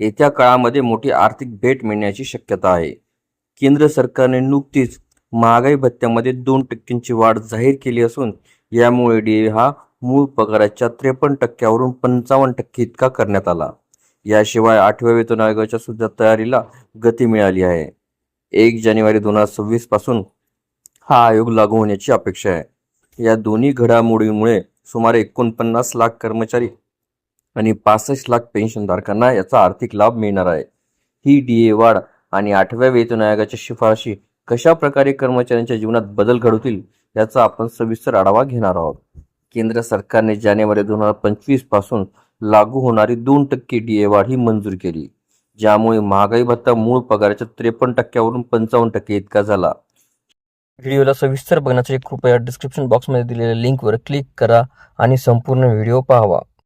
येत्या काळामध्ये मोठी आर्थिक भेट मिळण्याची शक्यता आहे. केंद्र सरकारने नुकतीच महागाई भत्त्यामध्ये दोन टक्क्यांची वाढ जाहीर केली असून यामुळे डी हा मूळ पगाराच्या त्रेपन्न टक्क्यावरून पंचावन्न टक्के इतका करण्यात आला. याशिवाय आठव्या वेतन आयोगाच्या सुद्धा तयारीला गती मिळाली आहे. एक जानेवारी दोन हजार सव्वीसपासून हा आयोग लागू होण्याची अपेक्षा आहे. या दोन्ही घडामोडींमुळे सुमारे एकोणपन्नास लाख कर्मचारी आणि पासष्ट लाख पेन्शनधारकांना याचा आर्थिक लाभ मिळणार आहे. ही डी ए वाढ आणि आठव्या वेतन आयोगाच्या शिफारशी कशा प्रकारे कर्मचाऱ्यांच्या जीवनात बदल घडवतील याचा आपण सविस्तर आढावा घेणार आहोत. केंद्र सरकारने जानेवारी दोन हजार पंचवीसपासून लागू होणारी दोन टक्के डी ए वाढ ही मंजूर केली ज्यामुळे महागाई भत्ता मूळ पगाराच्या त्रेपन्न टक्क्यावरून पंचावन्न टक्के इतका झाला. व्हिडिओला सविस्तर बघण्यासाठी कृपया डिस्क्रिप्शन बॉक्समध्ये दिलेल्या लिंकवर क्लिक करा आणि संपूर्ण व्हिडिओ पाहावा.